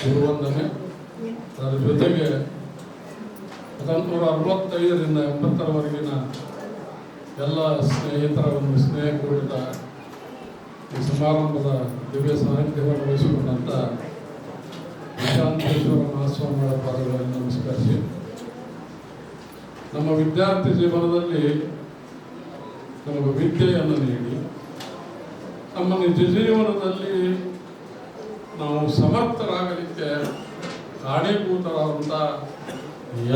ಗುರುವಂದನೆ. ಅದರ ಜೊತೆಗೆ ಹತ್ತೊಂಬತ್ತು ಅರವತ್ತೈದರಿಂದ ಎಂಬತ್ತರವರೆಗಿನ ಎಲ್ಲ ಸ್ನೇಹಿತರ ಒಂದು ಸ್ನೇಹ ಕೂಡಿದ ಈ ಸಮಾರಂಭದ ದಿವ್ಯ ಸಾಹಿತ್ಯವನ್ನು ವಹಿಸಿಕೊಂಡಂಥ ವಿಶಾಂತೇಶ್ವರ ಮಹಾಸ್ವಾಮಿಗಳ ಪಾದಗಳನ್ನು ನಮಸ್ಕರಿಸಿ. ನಮ್ಮ ವಿದ್ಯಾರ್ಥಿ ಜೀವನದಲ್ಲಿ ನಮಗೆ ವಿದ್ಯೆಯನ್ನು ನೀಡಿ, ನಮ್ಮ ನಿಜ ಜೀವನದಲ್ಲಿ ನಾವು ಸಮರ್ಥರಾಗಲಿಕ್ಕೆ ಕಾರಣೀಭೂತರಾದಂಥ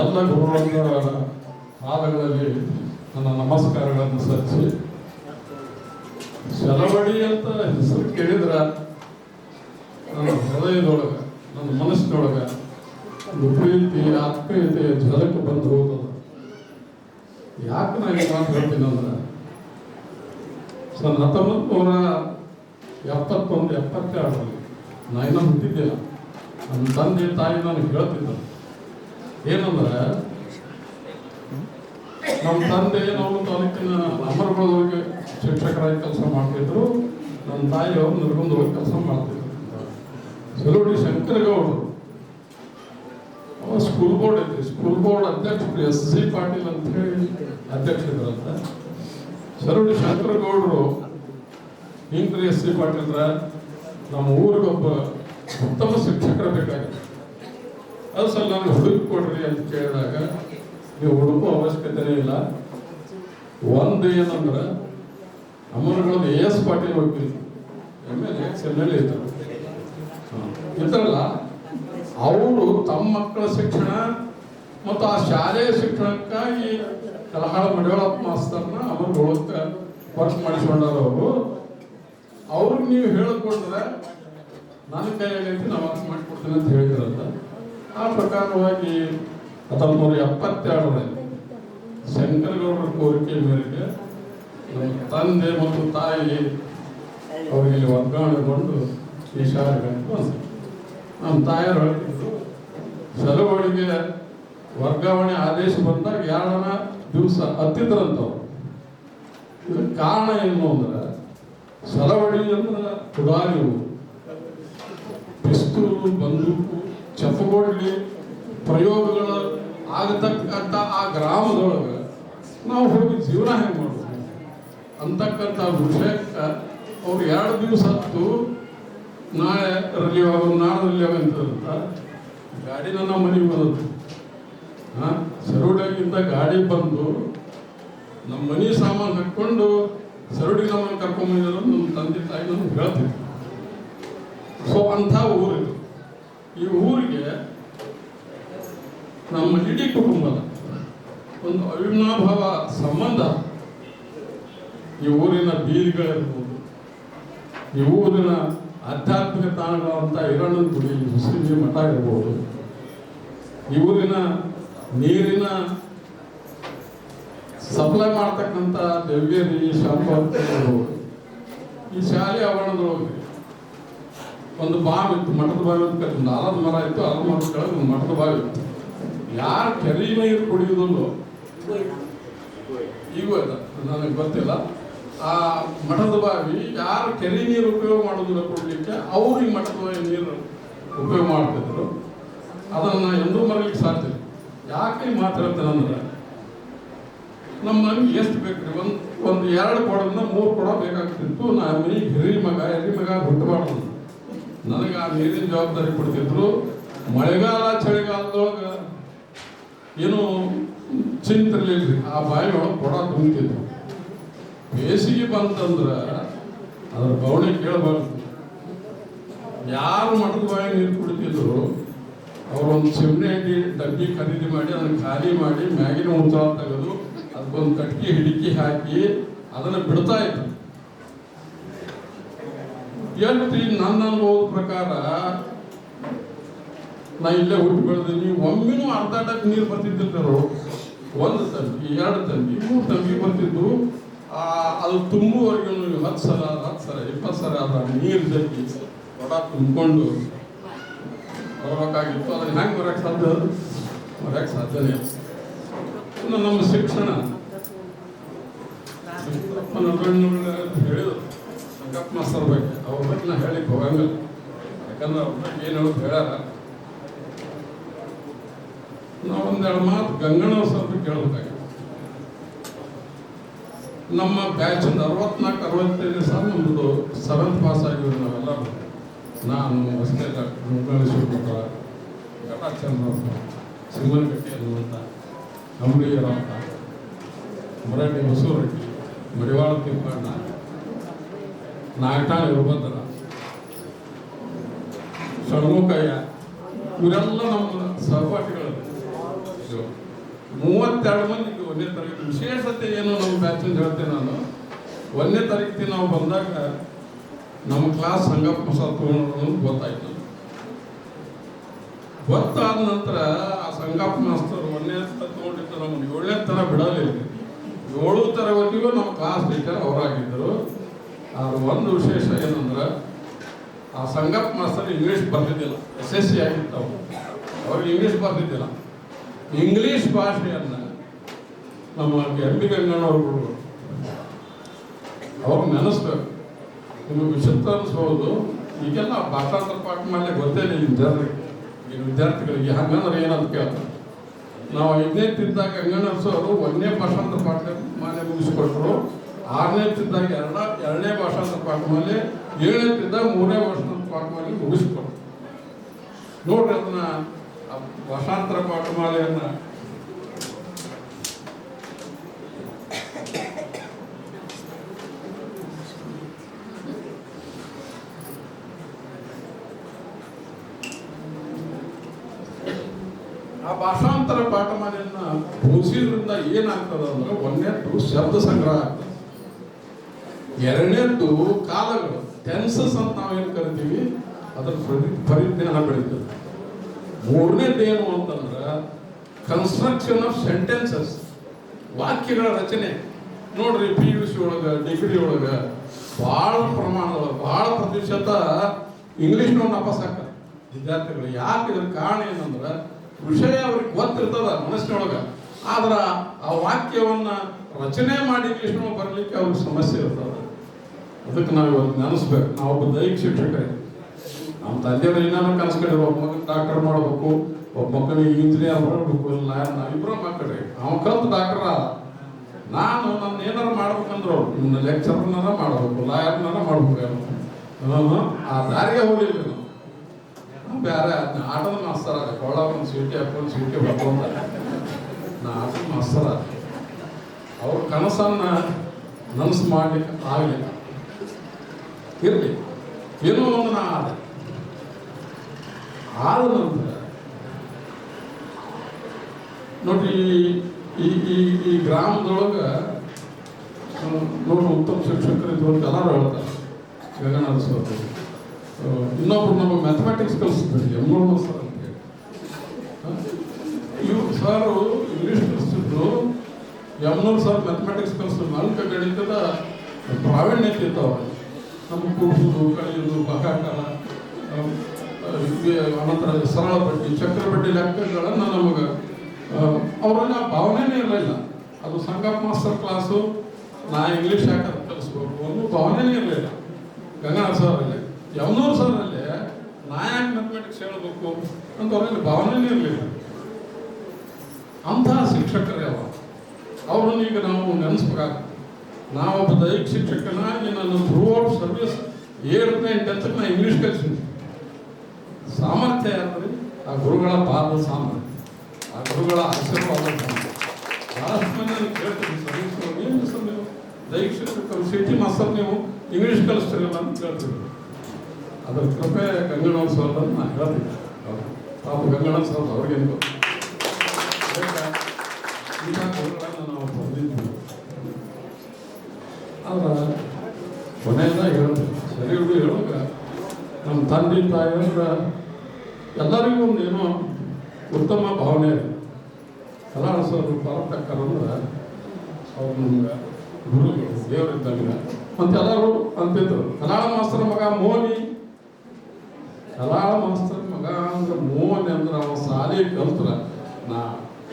ಎಲ್ಲ ಗುರುಗಳ ಪಾದಗಳಲ್ಲಿ ನನ್ನ ನಮಸ್ಕಾರಗಳನ್ನು ಸಲ್ಲಿಸಿ. ಸೆಲವಡಿ ಅಂತ ಹೆಸರು ಕೇಳಿದ್ರೆ ನನ್ನ ಹೃದಯದೊಳಗೆ, ನನ್ನ ಮನಸ್ಸಿನೊಳಗೆ ಪ್ರೀತಿ ಆತ್ಮೀಯತೆ ಜಲಕ್ಕೆ ಬಂದು ಹೋಗ್ತದೆ ಯಾಕೆ ನಾನು ಈ ಮಾತು ಹೇಳ್ತೀನಿ ಅಂದ್ರೆ, ಸನ್ ಹತ್ತೊಂಬತ್ತು ನೂರ ಎಪ್ಪತ್ತೊಂದು, ಎಪ್ಪತ್ತೆರಡರಲ್ಲಿ ನಾ ಇನ್ನೊಂದು ಹುಟ್ಟಿದ್ದಿಲ್ಲ ನನ್ನ ತಂದೆ ತಾಯಿ ನನಗೆ ಹೇಳ್ತಿದ್ದರು ಏನಂದ್ರೆ ನಮ್ಮ ತಂದೆ ನಾವು ತಾಲೂಕಿನ ಅಮರಗೋಳದೊಳಗೆ ಶಿಕ್ಷಕರಾಗಿ ಕೆಲಸ ಮಾಡ್ತಿದ್ರು ನನ್ನ ತಾಯಿ ಅವರು ನಿರ್ಗುಂದೊಳಗೆ ಕೆಲಸ ಮಾಡ್ತಿದ್ರು. ಸಲುಡಿ ಶಂಕರಗೌಡರು. ಅವ ಸ್ಕೂಲ್ ಬೋರ್ಡ್ ಐತಿ ಸ್ಕೂಲ್ ಬೋರ್ಡ್ ಅಧ್ಯಕ್ಷರು ಎಸ್ ಸಿ ಪಾಟೀಲ್ ಅಂತ ಹೇಳಿ ಅಧ್ಯಕ್ಷರಿದ್ರಂತ ಸರೋಡಿ ಶಂಕರಗೌಡರು ಹಿಂಗ್ರಿ ಎಸ್ ಸಿ ಪಾಟೀಲ್ರ ನಮ್ಮ ಊರಿಗೊಬ್ಬ ಉತ್ತಮ ಶಿಕ್ಷಕರ ಬೇಕಾಗಿದೆ. ಅದು ಸಲ ನಾನು ಹುಡುಕಿ ಕೊಡ್ರಿ ಅಂತ ಕೇಳಿದಾಗ, ನೀವು ಹುಡುಕೋ ಅವಶ್ಯಕತೆನೇ ಇಲ್ಲ. ಒಂದು ಏನಂದ್ರೆ ಅಮರಗಳದ್ದು ಎ ಎಸ್ ಪಾಟೀಲ್ ಹೋಗ್ತೀನಿ M L X M L ಇದ್ರು. ಇದ್ರಲ್ಲ ಅವರು ತಮ್ಮ ಮಕ್ಕಳ ಶಿಕ್ಷಣ ಮತ್ತು ಆ ಶಾಲೆಯ ಶಿಕ್ಷಣಕ್ಕಾಗಿ ಕಲಹಾಳ ಮಡಿವಾಳಪ್ಪ ಮಾಸ್ತರ್ನ ಅಮರಗೊಳಕ್ಕೆ ವರ್ಕ್ ಮಾಡಿಸ್ಕೊಂಡಾರ ಅವರು. ಅವ್ರಿಗೆ ನೀವು ಹೇಳಿಕೊಟ್ರೆ ನನ್ನ ಕೈಯಲ್ಲಿ ನಾವು ಅರ್ಥ ಮಾಡಿಕೊಡ್ತೀನಿ ಅಂತ ಹೇಳಿದ್ರಂತ. ಆ ಪ್ರಕಾರವಾಗಿ ಹತ್ತೊಂಬತ್ತು ನೂರ ಎಪ್ಪತ್ತೆರಡರಲ್ಲಿ ಶಂಕರಗೌಡರ ಕೋರಿಕೆ ಮೇರೆಗೆ ನಮ್ಮ ತಂದೆ ಮತ್ತು ತಾಯಿ ಅವರಿಗೆ ವರ್ಗಾವಣೆಗೊಂಡು ಈ ಶಾಲೆಗೆ ಬಂದರು. ನಮ್ಮ ತಾಯಿಯವರು ಹೇಳ್ತಿದ್ರು ಸಲುವಳಿಗೆ ವರ್ಗಾವಣೆ ಆದೇಶ ಬಂದಾಗ ಎರಡನ ದಿವಸ ಹತ್ತಿದ್ರಂತವ್ರು. ಇದಕ್ಕೆ ಕಾರಣ ಏನು ಅಂದ್ರೆ ಅಂದ್ರೆ ಪುಡಾರಿ ಪಿಸ್ತೂಲು ಬಂದೂಕು ಚಪ್ಪಗೊಡ್ಲಿ ಪ್ರಯೋಗಗಳು ಆಗತಕ್ಕಂಥ ಆ ಗ್ರಾಮದೊಳಗೆ ನಾವು ಹೋಗಿ ಜೀವನ ಹೆಂಗೆ ಮಾಡ್ಬೋದು ಅಂತಕ್ಕಂಥ ವಿಷಯಕ್ಕೆ ಅವ್ರು ಎರಡು ದಿವಸ ಹತ್ತು ನಾಳೆ ರಿಲೀವ್ ನಾಳೆ ಅಂತ ಗಾಡಿ ನಮ್ಮ ಮನೆಗೆ ಬಂದದ್ದು. ಹಾಂ ಸರೋಡಿಯಾಗಿಂದ ಗಾಡಿ ಬಂದು ನಮ್ಮ ಮನೆ ಸಾಮಾನು ಹಾಕ್ಕೊಂಡು ಸರೋಡಿ ನಮ್ಮನ್ನು ನಮ್ಮ ತಂದೆ ತಾಯಿ ನಮ್ಗೆ ಹೇಳ್ತಿದ್ರು. ಸೊ ಅಂಥ ಊರಿದು ಈ ಊರಿಗೆ ನಮ್ಮ ಇಡೀ ಕುಟುಂಬದ ಒಂದು ಅವಿನಾಭಾವ ಸಂಬಂಧ. ಈ ಊರಿನ ಬೀದಿಗಳಿರ್ಬೋದು ಈ ಊರಿನ ಆಧ್ಯಾತ್ಮಿಕ ತಾಣಗಳಂತ ಹಿರಣ್ಣನ ಗುಡಿ ಮುಸ್ಲಿಂ ಮಠ ಇರ್ಬೋದು. ಈ ಊರಿನ ನೀರಿನ ಸಪ್ಲೈ ಮಾಡ್ತಕ್ಕಂಥ ಶಾಂತ ಇರ್ಬೋದು ಈ ಶಾಲೆ ಆವರಣದೊಳಗೆ ಒಂದು ಬಾವಿ ಇತ್ತು, ಮಠದ ಬಾವಿ ಅಂತ. ಒಂದು ಆಲದ ಮರ ಇತ್ತು ಆಲದ ಮರದ ಕೆಳಗೆ ಒಂದು ಮಠದ ಬಾವಿ ಇತ್ತು. ಯಾರು ಕೆರೆ ನೀರು ಕುಡಿಯೋದಿಲ್ಲೋ ಈಗ ನನಗೆ ಗೊತ್ತಿಲ್ಲ. ಆ ಮಠದ ಬಾವಿ ಯಾರು ಕೆರೆ ನೀರು ಉಪಯೋಗ ಮಾಡೋದಿಲ್ಲ ಕೊಡಲಿಕ್ಕೆ, ಅವರು ಈ ಮಠದ ಬಾವಿ ನೀರು ಉಪಯೋಗ ಮಾಡ್ತಿದ್ರು. ಅದನ್ನು ಎಂದೂ ಮರಲಿಕ್ಕೆ ಸಾಧ್ಯ. ಯಾಕೆ ಮಾತಾಡ್ತೇನೆ ಅಂದ್ರೆ ನಮ್ಮ ಮನೆಗೆ ಎಷ್ಟು ಬೇಕು ರೀ? ಒಂದು ಒಂದು ಎರಡು ಕೊಡದಿಂದ ಮೂರು ಕೊಡ ಬೇಕಾಗ್ತಿತ್ತು ನಾ ಮನೆಗೆ ಹಿರಿ ಮಗ ಹಿರಿ ಮಗ ಹುಟ್ಟಬಾರ್ದು. ನನಗೆ ಆ ನೀರಿನ ಜವಾಬ್ದಾರಿ ಕೊಡ್ತಿದ್ರು. ಮಳೆಗಾಲ, ಚಳಿಗಾಲದೊಳಗೆ ಏನು ರೀ ಆ ಬಾಯಿ ಒಳಗೆ ಕೊಡ ತುಂಬ್ತಿದ್ರು. ಬೇಸಿಗೆ ಬಂತಂದ್ರೆ ಅದ್ರ ಬವಣೆ ಕೇಳಬಾರ್ದು. ಯಾರು ಮಠದ ಬಾಯಿ ನೀರು ಕುಡಿತಿದ್ರು ಒಂದು ಚಿಮ್ನೆ ಅಡ್ಡಿ ಡಬ್ಬಿ ಖರೀದಿ ಮಾಡಿ, ಅದನ್ನು ಖಾಲಿ ಮಾಡಿ ಮ್ಯಾಗಿನ ಉಂಚಾಳ ತೆಗೆದು ಅದಕ್ಕೊಂದು ಕಟ್ಟಿಗೆ ಹಿಡಿಕಿ ಹಾಕಿ ಅದನ್ನು ಬಿಡ್ತಾ ಇದ್ರು. ಎಲ್ರಿ ನನ್ನ ಅನುಭವದ ಪ್ರಕಾರ ನಾ ಇಲ್ಲೇ ಹುಟ್ಟು ಬೆಳೆದೀನಿ ಒಮ್ಮೆನೂ ಅರ್ಧ ಡಬ್ಬಿ ನೀರು ಬರ್ತಿದ್ದಿರ್ತಾರೆ ಒಂದು ತಂಬಿ ಎರಡು ತಂಬಿ ಮೂರು ತಂಬಿ ಬರ್ತಿದ್ದು. ಆ, ಅದು ತುಂಬುವವರೆಗೂ ಹತ್ತು ಸಲ ಹತ್ತು ಸಲ ಇಪ್ಪತ್ತು ಸಲ ಅದ ನೀರು ಜಗ್ಗಿ ಹೊಡ ತುಂಬಿಕೊಂಡು ಬರಬೇಕಾಗಿತ್ತು. ಅದನ್ನ ಹೆಂಗೆ ಬರೋಕ್ಕೆ ಸಾಧ್ಯ? ಬರೋಕ್ಕೆ ಸಾಧ್ಯನೇ. ಇನ್ನು ನಮ್ಮ ಶಿಕ್ಷಣ ಹೇಳಿದರು ಸಂಗಪ್ಪ ಮಾಸ್ತರ್ ಬಗ್ಗೆ ಅವ್ರ ಬಗ್ಗೆ ನಾ ಹೇಳಿಕ್ಕೆ ಹೋಗಂಗಿಲ್ಲ ಯಾಕಂದ್ರೆ ಅವ್ರ ಏನು ಹೇಳ್ಯಾರ ನಾವು ಒಂದೆರಡು ಮಾತು ಗಂಗಣ್ಣ ಸ್ವಲ್ಪ ಕೇಳಬೇಕಾಗಿತ್ತು ನಮ್ಮ ಬ್ಯಾಚಿಂದ ಅರವತ್ನಾಲ್ಕು ಅರವತ್ತೈದು ಸಾವಿರ ನಮ್ಮದು ಸೆವೆಂತ್ ಪಾಸ್ ಆಗಿದ್ರು ನಾವೆಲ್ಲ ನಾನು ಹೊಸದೇ ಡಾಕ್ಟರ್ ಮುಗಳೇಶ್ವರ ಘಟಾಚಂದ್ರ ಸಿಂಗನಗಟ್ಟಿ ಅನ್ನುವಂಥ ಅಂತ ಮರಾಠಿ ಬಸವರೆಡ್ಡಿ ಮಡಿವಾಳ ತಿಪ್ಪಣ್ಣ ನಾಟ ವೀರಭದ್ರ ಷಣ್ಮುಖಯ್ಯ ಇವರೆಲ್ಲ ನಮ್ಮ ಸಹಪಾಠಿಗಳು. ಮೂವತ್ತೆರಡು ಮಂದಿ ಒಂದನೇ ತರಗತಿ. ವಿಶೇಷತೆ ಏನು ನಮ್ಮ ಬ್ಯಾಚ್ ಅಂತ ಹೇಳ್ತೇನೆ ನಾನು. ಒಂದನೇ ತರಗತಿ ನಾವು ಬಂದಾಗ ನಮ್ಮ ಕ್ಲಾಸ್ ಹಂಗಪ್ಪ ಸರ್ ತಗೊಂಡು ಗೊತ್ತಾಯ್ತು. ಗೊತ್ತಾದ ನಂತರ ಆ ಸಂಗಪ್ಪ ಮಾಸ್ತರ್ ಒಂದನೇ ತಗೊಂಡಿದ್ದು ನಮ್ಮನ್ನು. ಏಳನೇ ತರ ಬಿಡಲಿಲ್ಲ ಏಳು ತರಗತಿಗೂ ನಮ್ಮ ಕ್ಲಾಸ್ ಟೀಚರ್ ಅವರಾಗಿದ್ದರು. ಆದ್ರೆ ಒಂದು ವಿಶೇಷ ಏನಂದ್ರೆ, ಆ ಸಂಗಪ್ ಮಾಸ್ತರ್ ಇಂಗ್ಲೀಷ್ ಬರ್ತಿದ್ದಿಲ್ಲ ಸಿ ಆಗಿತ್ತು ಅವರು. ಅವ್ರಿಗೆ ಇಂಗ್ಲೀಷ್ ಬರ್ತಿದ್ದಿಲ್ಲ ಇಂಗ್ಲೀಷ್ ಭಾಷೆಯನ್ನು ನಮ್ಮ ಎಂ ಬಿ ಗಂಗಣ್ಣವ್ರು ಅವ್ರು ನೆನೆಸ್ಬೇಕು. ನಿಮಗೆ ವಿಚಿತ್ರ ಅನಿಸ್ಬೋದು. ಈಗೆಲ್ಲ ಭಾಷಾಂತರ ಪಾಠ ಮಾಡಲಿಕ್ಕೆ ಗೊತ್ತೇ ಇಲ್ಲ ಈ ಜನರಿಗೆ, ಈ ವಿದ್ಯಾರ್ಥಿಗಳಿಗೆ. ಹಂಗಂದ್ರೆ ಏನಂತ ಕೇಳ್ತಾರೆ. ನಾವು ಐದನೇ ತಿದ್ದಾಗ ಗಂಗಣ್ಣ ಅವರು ಒಂದನೇ ಭಾಷಾಂತರ ಪಾಠ ಮಾಲೆ ಮುಗಿಸ್ಕೊಟ್ರು, ಆರನೇ ತಿದ್ದಾಗ ಎರಡ, ಎರಡನೇ ಭಾಷಾಂತರ ಪಾಠ ಮೇಲೆ ಏಳನೇ ತಿದ್ದಾಗ ಮೂರನೇ ಭಾಷಾಂತರ ಪಾಠ ಮೇಲೆ ಮುಗಿಸ್ಕೊಟ್ರು. ನೋಡ್ರಿ ಅದನ್ನ ಭಾಷಾಂತರ ಪಾಠ ಪಾಠಮಾಲೆಯನ್ನ ಆ ಭಾಷಾಂತರ ಪಾಠಮಾಲೆಯನ್ನ ಮುಗಿಸಿದ್ರಿಂದ ಏನಾಗ್ತದ ಅಂದ್ರೆ ಒಂದನೇದ್ದು ಶಬ್ದ ಸಂಗ್ರಹ ಆಗ್ತದೆ. ಎರಡನೇದ್ದು ಕಾಲಗಳು. ಟೆನ್ಸಸ್ ಅಂತ ನಾವೇನು ಕರಿತೀವಿ? ಅದರ ಪರಿ ಪರಿಜ್ಞಾನ ಬೆಳೀತದೆ. ಮೂರನೇದ್ದು ಏನು ಅಂತಂದ್ರೆ ಕನ್ಸ್ಟ್ರಕ್ಷನ್ ಆಫ್ ಸೆಂಟೆನ್ಸಸ್ ವಾಕ್ಯಗಳ ರಚನೆ. ನೋಡ್ರಿ ಪಿ ಯು ಸಿ ಒಳಗೆ ಡಿಗ್ರಿ ಒಳಗೆ, ಭಾಳ ಪ್ರಮಾಣದ, ಭಾಳ ಪ್ರತಿಶತ ಇಂಗ್ಲೀಷ್ನ ನಪಸಾಕ ವಿದ್ಯಾರ್ಥಿಗಳು ಯಾಕೆ ಕಾರಣ ಏನಂದ್ರೆ ವಿಷಯ ಅವ್ರಿಗೆ ಗೊತ್ತಿರ್ತದ ಮನಸ್ಸಿನೊಳಗ. ಆದ್ರ ಆ ವಾಕ್ಯವನ್ನ ರಚನೆ ಮಾಡಿ ಕೃಷ್ಣ ಬರಲಿಕ್ಕೆ ಅವ್ರಿಗೆ ಸಮಸ್ಯೆ ಇರ್ತದ. ಅದಕ್ಕೆ ನಾವು ಇವತ್ತು ನೆನೆಸ್ಬೇಕು. ಒಬ್ಬ ದೈಹಿಕ ಶಿಕ್ಷಕರೇ. ನಮ್ಮ ತಂದೆಯವರು ಏನಾದ್ರು ಕನಸ್ಕೊಂಡಿರೋ ಒಬ್ಬ ಮಗನ ಡಾಕ್ಟರ್ ಮಾಡಬೇಕು, ಒಬ್ಬ ಮಕ್ಕಳಿಗೆ ಇಂಜಿನಿಯರ್ ಮಾಡಬೇಕು, ಇಲ್ಲ ನಾವಿಬ್ರು ಮಕ್ಕಳಿ. ಅವ ಕಲ್ತು ಡಾಕ್ಟರ್ ಆದ. ನಾನು ನನ್ನ ಏನಾರು ಮಾಡ್ಬೇಕಂದ್ರು ನಿಮ್ಮ ಲೆಕ್ಚರ್ನಾರ ಮಾಡಬೇಕು ಲಾಯರ್ನಾರ ಮಾಡ್ಬೇಕು. ಆ ದಾರಿಗೆ ಹೋಗಿಲ್ಲ ಬೇರೆ ಅದ್ನ ಆಟದ ಮಾಸ್ತರ ಅದ. ಒಂದು ಸೀಟಿ ಹಾಕೊಂಡು ಸೀಟಿ ಹೊಡ್ಕೊಂಡ ನಾ ಆಟದ ಮಾಸ್ತರ ಅವ್ರ ಕನಸನ್ನ ನನಸು ಮಾಡ್ಲಿಕ್ಕೆ ಆಗಲಿಲ್ಲ. ಇರಲಿ. ಏನೋ ಒಂದು ನಾ ಆದ. ಆದ ನಂತರ ನೋಡಿ, ಈ ಈ ಈ ಗ್ರಾಮದೊಳಗೆ ನೋಡಿ ಉತ್ತಮ ಶಿಕ್ಷಕರು ಇದ್ರು ಎಲ್ಲರೂ ಹೇಳ್ತಾರೆ. ಗಗನ ಸರ್ ಇನ್ನೊಬ್ರು ನಮಗೆ ಮ್ಯಾಥಮೆಟಿಕ್ಸ್ ಕಲಿಸ್ತಾರೆ ಎಮ್ಮೂರು ಸರ್ ಅಂತ ಸಾರು ಇಂಗ್ಲೀಷ್ ಕಲಿಸ್ತಿದ್ರು ಯಮನೂರು ಸರ್ ಮ್ಯಾಥಮೆಟಿಕ್ಸ್ ಕಲಿಸಿದ್ರು ನಾಲ್ಕು ಗಣಿತದ ಪ್ರಾವೀಣ್ಯತೆ ಇರ್ತಾವ ನಮ್ಗೆ ಕೂಡಿಸೋದು ಕಳೆಯೋದು ಬಕಾಕಾರ ಅನಂತರ ಸರಳ ಬಡ್ಡಿ ಚಕ್ರ ಬಡ್ಡಿ ಲೆಕ್ಕಗಳನ್ನು ನಮಗೆ ಅವರೆಲ್ಲ ಭಾವನೆನೇ ಇರಲಿಲ್ಲ ಅದು ಸಂಗಪ್ಪ ಮಾಸ್ಟರ್ ಕ್ಲಾಸು ನಾ ಇಂಗ್ಲೀಷ್ ಯಾಕೆ ಕಲಿಸ್ಬೇಕು ಅನ್ನೋ ಭಾವನೆನೇ ಇರಲಿಲ್ಲ ಗಂಗಾ ಸರ್ ಯಮನೂರು ಸರ್ ಅಲ್ಲಿ ನಾ ಯಾಕೆ ಮ್ಯಾಥಮೆಟಿಕ್ಸ್ ಹೇಳಬೇಕು ಅಂತ ಅವರಲ್ಲಿ ಭಾವನೆನೇ ಇರಲಿಲ್ಲ. ಅಂತಹ ಶಿಕ್ಷಕರೇ ಅವ ಅವ್ರನ್ನ ಈಗ ನಾವು ನೆನೆಸ್ಬೇಕಾಗ್ತದೆ ನಾವೊಬ್ಬ ದೈಹಿಕ ಶಿಕ್ಷಕನಾಗಿ ನನ್ನ ಥ್ರೂ ಔಟ್ ಸರ್ವಿಸ್ ಏಳನೇ ಟೆಂತ್ಗೆ ನಾ ಇಂಗ್ಲೀಷ್ ಕಲಿಸಿದ್ದೆ. ಸಾಮರ್ಥ್ಯ ಯಾರು ಆ ಗುರುಗಳ ಪಾದ ಸಾಮರ್ಥ್ಯ. ಆ ಗುರುಗಳ ಆಶೀರ್ವಾದ ಸಾಮರ್ಥ್ಯ. ಕೇಳ್ತೀನಿ ಸರ್ವಿಸ್ ನೀವು? ದೈಹಿಕ ಶಿಕ್ಷಕರು ಸಿಟಿ ಮಾಸ್ತರ್ ನೀವು ಇಂಗ್ಲೀಷ್ ಕಲಿಸ್ತೀರಲ್ಲ ಅಂತ ಕೇಳ್ತೀವಿ. ಅದ್ರ ಕೃಪೆ ಕಂಗಣ ಸರ್ ಅಂತ ನಾನು ಹೇಳ್ತೀನಿ. ಪಾಪ ಗಂಗಣ್ಣ ಸರ್ ಅವ್ರಿಗೆ ಗೊತ್ತು ಗುರುಗಳನ್ನು ನಾವು ಬಂದಿದ್ವಿ. ಆದ್ರೆ ಹೇಳ್ತೀನಿ ಸರಿ ಹುಡುಗ, ಹೇಳುವಾಗ ನಮ್ಮ ತಂದೆ ತಾಯಿಯಂದ್ರ ಎಲ್ಲರಿಗೂ ಒಂದು ಏನೋ ಉತ್ತಮ ಭಾವನೆ ಇದೆ. ಕಲಾಳ ಸರ್ ಬರತಕ್ಕರಂದ್ರೆ ಅವ್ರು ನಮ್ಗೆ ಗುರುಗಳು, ದೇವರಿದ್ದಂಗೆ ಮತ್ತೆಲ್ಲರೂ ಅಂತಿದ್ರು ಕಲಾಣ ಮಾಸ್ತರ ಮಗ ಮೋನಿ ಕಲಾಳ ಮಾಸ್ತರ್ ಮಗ ಅಂದ್ರೆ ಮೋಹನ್ ಅಂದ್ರೆ ಅವ ಸಾಲಿ ಕಲ್ತ್ರ. ನಾ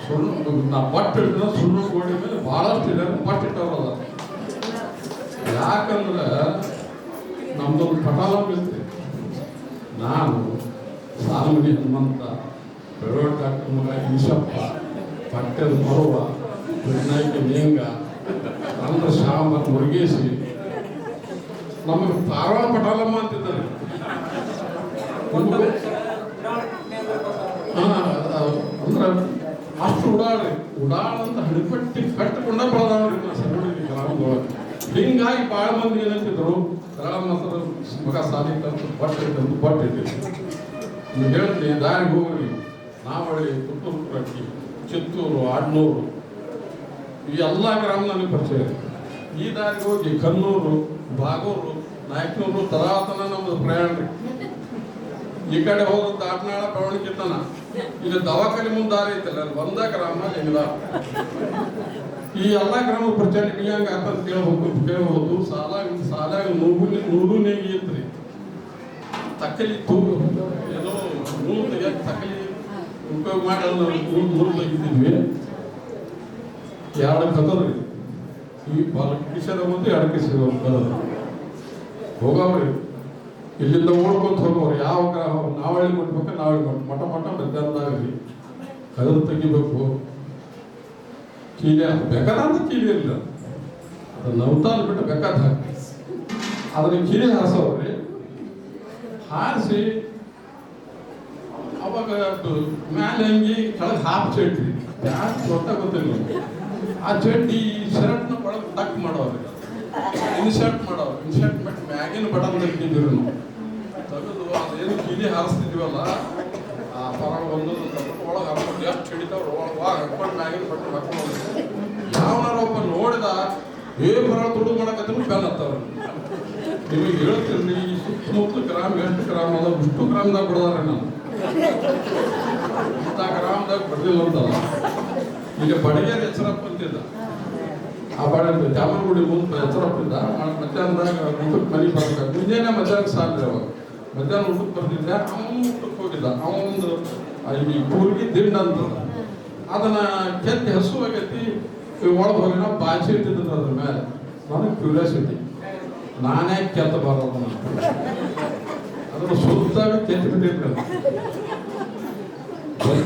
ಸುಳ್ಳು, ನಾ ಬಟ್ ಸುಣ್ಣ ಸುಳ್ಳು ಮೇಲೆ ಭಾಳಷ್ಟು ಇದೆ ಬಟ್ ಯಾಕಂದ್ರೆ ನಮ್ದೊಂದು ಪಟಾಲ ಐತಿ ನಾನು ಸಾಲ್ಮಿ ಹನುಮಂತ ಬೆಳವಡ್ ಡಾಕ್ಟರ್ ಮಗ ಈಶಪ್ಪ, ಪಟ್ಟದ ಮರುವ ವಿನಾಯಕ ಲಿಂಗ ಅಂದ್ರ ಶ್ಯಾಮ ಮುರುಗೇಶಿ. ನಮಗೆ ಪಾರ್ವಾ ಪಟಾಲಮ್ಮ ಅಂತಿದ್ದಾರೆ ನಿಮ್ಗೆ ಹಾ, ಅಂದ್ರೆ ಅಷ್ಟು ಉಡಾಳ್ರಿ ಉಡಾಳ ಅಂತ ಸರವಣಿಗೆ ಗ್ರಾಮದೊಳಗೆ ಹಿಂಗಾಗಿ ಭಾಳ ಮಂದಿ ಏನಂತಿದ್ರು ಗ್ರಾಮಸ್ಥರ ಮಗ ಸಾಲಿ ಬಟ್ ಬಟ್ಟೆ ಬಟ್ ಇಟ್ಟಿದ್ರು ನೀವು ಹೇಳ್ತೀನಿ, ದಾರಿಗೆ ಹೋಗ್ರಿ. ನಾವಳ್ಳಿ ಪುತ್ತೂರು ಚಿತ್ತೂರು, ಆಡ್ನೂರು, ಈ ಎಲ್ಲ ಗ್ರಾಮ ನನಗೆ ಪರಿಚಯ. ಈ ದಾರಿಗೆ ಹೋಗಿ ಕನ್ನೂರು ಬಾಗೂರು, ನಾಯಕನೂರು, ತರಾತನ ನಮ್ಮದು ಪ್ರಯಾಣ ಈ ಕಡೆ ಹೋದ್ರೆ ದಾಟನಾಳ ಪ್ರವಣಿಕಿತನ ಇಲ್ಲಿ ದವಾಖಾನೆ ಮುಂದೆ ದಾರಿ ಐತಲ್ಲ ಒಂದ ಗ್ರಾಮ ಲಿಂಗದ ಈ ಎಲ್ಲ ಗ್ರಾಮ ಪ್ರಚಾರ ನಿಮಗೆ ಅಂತ ಕೇಳಬಹುದು ಕೇಳಬಹುದು ಸಾಲ ಸಾಲ ನೂರು ನೂರು ನೇಗಿ ಐತ್ರಿ. ತಕ್ಕಲಿ ತೂಗು ಏನೋ ನೂರು ತೆಗಿಯಕ್ಕೆ ತಕ್ಕಲಿ ಉಪಯೋಗ ಮಾಡಿ ಮೂರು ನೂರು ನೂರು ತೆಗಿತಿದ್ವಿ ಎರಡು ಕದರಿ. ಈ ಬಾಲ ಕಿಶದ ಮತ್ತು ಎರಡು ಕಿಶದ ಕದರಿ. ಹೋಗವ್ರಿ. ಇಲ್ಲಿಂದ ಓಡ್ಕೊಂತ ಹೋಗೋರು ಯಾವ ಗ್ರಾಮ ನಾವಳಿ ಮಾಡ್ಬೇಕು ನಾವೇ ಮಠ ಮಠ ಮಧ್ಯಾಹ್ನದಾಗಲಿ ಕದರು ತೆಗಿಬೇಕು. ಕೀಲಿ ಬೇಕಾದಂತ ಕೀಲಿ ಇಲ್ಲ. ಅದು ನವ್ತಾಲ್ ಬಿಟ್ಟು ಬೇಕಾದ ಹಾಕಿ ಅದನ್ನ ಕೀಲಿ ಹಾಸವ್ರಿ ಹಾರಿಸಿ, ಅವಾಗ ಮ್ಯಾಲೆ ಹಂಗಿ ಕೆಳಗೆ ಹಾಫ್ ಚಡ್ಡಿ. ಯಾಕೆ ದೊಡ್ಡ ಗೊತ್ತಿಲ್ಲ. ಆ ಚಡ್ಡಿ ಶರ್ಟ್ನ ಒಳಗೆ ಟಕ್ ಮಾಡೋರು ಇನ್ಶರ್ಟ್ ಮಾಡೋರು ಇನ್ಶರ್ಟ್ ಬಿಟ್ಟು ಮ್ಯಾಗಿನ ಬಟನ್ ತೆಗಿತಿದ್ರು ನಾವು. ತೆಗೆದು ಅದೇನು ಕೀಲಿ ಹಾರಿಸ್ತಿದ್ವಲ್ಲ, ಆ ಪರ ಒಂದು ಒಳಗೆ ಹಾಕೊಂಡು ಎಷ್ಟು ಹಿಡಿತಾವ್ರು, ಒಳಗೆ ಒಳಗೆ ಹಾಕೊಂಡು ಮ್ಯಾಗಿನ ಬಟನ್ ಹಾಕೊಂಡು ಯಾವನಾರ ಒಬ್ಬ ನೋಡಿದ, ಏ ಪರ ದುಡ್ಡು ಮಾಡಕತ್ತಿನ ಬೆಲ್ಲ ಹತ್ತವ್ರು. ನಿಮಗೆ ಹೇಳ್ತೀನಿ ಸುತ್ತಮುತ್ತ ಗ್ರಾಮ ಎಷ್ಟು ಗ್ರಾಮ ಅದ ಇಷ್ಟು ಗ್ರಾಮದಾಗ ಬಿಡದಾರ ನಾನು ಇಂಥ ಗ್ರಾಮದಾಗ ಬರ್ಲಿಲ್ಲ ಅಂತಲ್ಲ. ಈಗ ಬಡಗೇರಿ ಹೆಸರಪ್ಪ ಅಂತಿದ್ದ. ಆ ಬಡ ಜಾಮನಗುಡಿ ಮುಂದೆ ಹೆಸರಪ್ಪ ಮಧ್ಯಾಹ್ನದಾಗ ಊಟಕ್ಕೆ ಮನೆ ಬರ್ಬೇಕು ಮುಂಜಾನೆ ಮಧ್ಯಾಹ್ನ ಸಾಲ್ರಿ ಅವಾಗ. ಮಧ್ಯಾಹ್ನ ಊಟಕ್ಕೆ ಬರ್ತಿದ್ದೆ ಅವನು ಊಟಕ್ಕೆ ಹೋಗಿದ್ದ. ಅವನೊಂದು ಈ ಕೂರ್ಗಿ ದಿಂಡ ಅಂತ ಅದನ್ನ ಕೆತ್ತ ಹಸು ಆಗೈತಿ ಒಳಗೆ ಹೋಗಿ ನಾವು ಬಾಚಿ ಇಟ್ಟಿದ್ರು ಅದ್ರ ಮೇಲೆ ನನಗೆ ಕ್ಯೂರಿಯಾಸಿಟಿ ನಾನೇ ಕೆತ್ತ ಬರೋದು ಅದ್ರ ಸುತ್ತಾಗ ಕೆತ್ತಿ ಬಿಟ್ಟಿರ್ತಾರೆ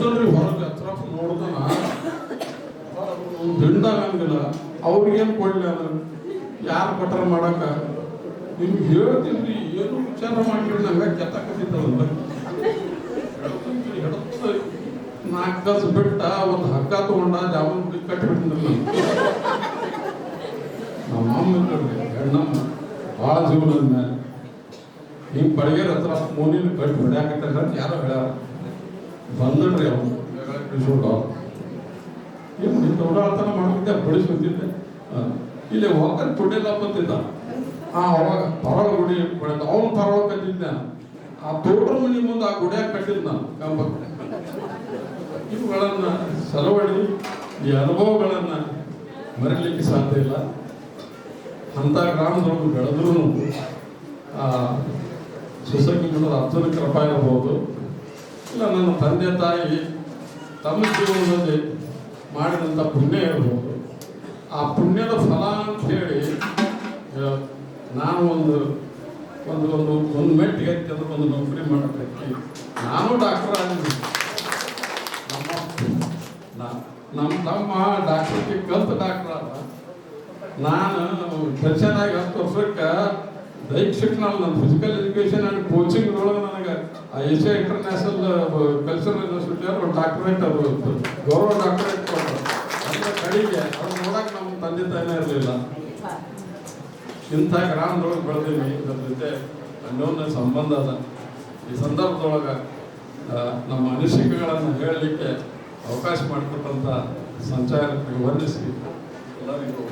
ಬಂದ್ರಿ ಹೊರಗೆ ಹತ್ರ ನೋಡ್ದನ ದಿಂಡಾಗಂಗಿಲ್ಲ ಅವ್ರಿಗೇನು ಕೊಡ್ಲಿ ಅದು ಯಾರು ಕೊಟ್ಟರೆ ಮಾಡಕ್ಕ ನಿಮ್ಗೆ ಹೇಳ್ತೀನಿ ಏನು ವಿಚಾರ ಮಾಡಿರಿ ನಂಗೆ ಕೆತ್ತಕತ್ತಿದ್ದಲ್ಲ ಗಜ ಬಿಟ್ಟ ಒಂದು ಹಗ್ಗ ತಗೊಂಡ ಜಾಮೂನ್ ಬಿಟ್ಟು ಕಟ್ಟಿಬಿಟ್ಟಿದ್ರಲ್ಲ ನಮ್ಮ ಭಾಳ ಜೀವನದ ಮೇಲೆ ಹಿಂಗೆ ಹತ್ರ ಮೂಲಿನ ಕಟ್ ಹೊಡ್ಯಾಕತ್ತಾರ ಯಾರೋ ಹೇಳ್ಯಾರ. ಬಂದ್ರಿ ಅವನು ಕಳಿಸ್ಕೊಂಡು ಏನು ಇಂಥ ಓಡಾಡ್ತಾನ ಮಾಡಿದ್ದೆ ಬಡಿಸಿ ಬಂದಿದ್ದೆ ಆ, ಇಲ್ಲಿ ಹೋಗಕ್ ಪುಡ್ಡಿಲ್ಲಪ್ಪ ಅಂತಿದ್ದ ಆ ಅವಾಗ ಪರಳ ಗುಡಿ ಅವನು ಪರಳ ಕಟ್ಟಿದ್ದೆ. ಆ ತೋಟ ಮನೆ ಮುಂದೆ ಆ ಗುಡಿಯಾಗ ಕಟ್ಟಿದ್ ನಾನು ಕಂಬಕ್ಕೆ. ಇವುಗಳನ್ನ ಸಲವಡಿ ಈ ಅನುಭವಗಳನ್ನು ಮರೀಲಿಕ್ಕೆ ಸಾಧ್ಯ ಇಲ್ಲ. ಅಂಥ ಗ್ರಾಮದೊಳಗೆ ಬೆಳೆದ್ರೂ ಆ ಅರ್ಜುನ ಕೃಪ ಇರ್ಬೋದು, ಇಲ್ಲ ನನ್ನ ತಂದೆ ತಾಯಿ ತಮ್ಮ ಜೀವನದಲ್ಲಿ ಮಾಡಿದಂಥ ಪುಣ್ಯ ಇರಬಹುದು ಆ ಪುಣ್ಯದ ಫಲ ಅಂತ ಹೇಳಿ ನಾನು ಒಂದು ಒಂದು ಒಂದು ಒಂದು ಮೆಟ್ಟಿಗೆ ಅಂದ್ರೆ ಒಂದು ನೌಕರಿ ಮಾಡಬೇಕು. ನಾನು ಡಾಕ್ಟರ್ ಆಗಿದ್ದೀನಿ. ನಮ್ಮ ತಮ್ಮ ಡಾಕ್ಟರ್ಗೆ ಕಲ್ತ ಡಾಕ್ಟರ್ ನಾನು ಟೆನ್ಷನ್ ಹತ್ತು ವರ್ಷಕ್ಕೆ ದೈಹಿಕ ಶಿಕ್ಷಣ ನನ್ನ ಫಿಸಿಕಲ್ ಎಜುಕೇಶನ್ ಆ್ಯಂಡ್ ಕೋಚಿಂಗ್ ಒಳಗೆ ನನಗೆ ಏಷ್ಯಾ ಇಂಟರ್ನ್ಯಾಷನಲ್ ಕಲ್ಚರಲ್ ಯೂನಿವರ್ಸಿಟಿ ಒಂದು ಡಾಕ್ಟರೇಟ್ ಗೌರವ ಡಾಕ್ಟರೇಟ್ ಕೊಟ್ಟರು ಅಂದ್ರೆ ಕಡೆಗೆ ಅವ್ರು ನೋಡಕ್ಕೆ ನಮ್ಮ ತಂದೆ ತಾಯಿನೇ ಇರಲಿಲ್ಲ. ಇಂಥ ಗ್ರಾಮದೊಳಗೆ ಬೆಳೆದೀವಿ ಇದ್ರ ಜೊತೆ ಅನ್ಯೋನ್ಯ ಸಂಬಂಧ ಅದ. ಈ ಸಂದರ್ಭದೊಳಗೆ ನಮ್ಮ ಅನಿಸಿಕೆಗಳನ್ನು ಹೇಳಲಿಕ್ಕೆ ಅವಕಾಶ ಮಾಡಿಕೊಟ್ಟಂಥ ಸಂಚಾರಕ್ಕೆ ವರ್ಣಿಸಿ. ಎಲ್ಲರಿಗೂ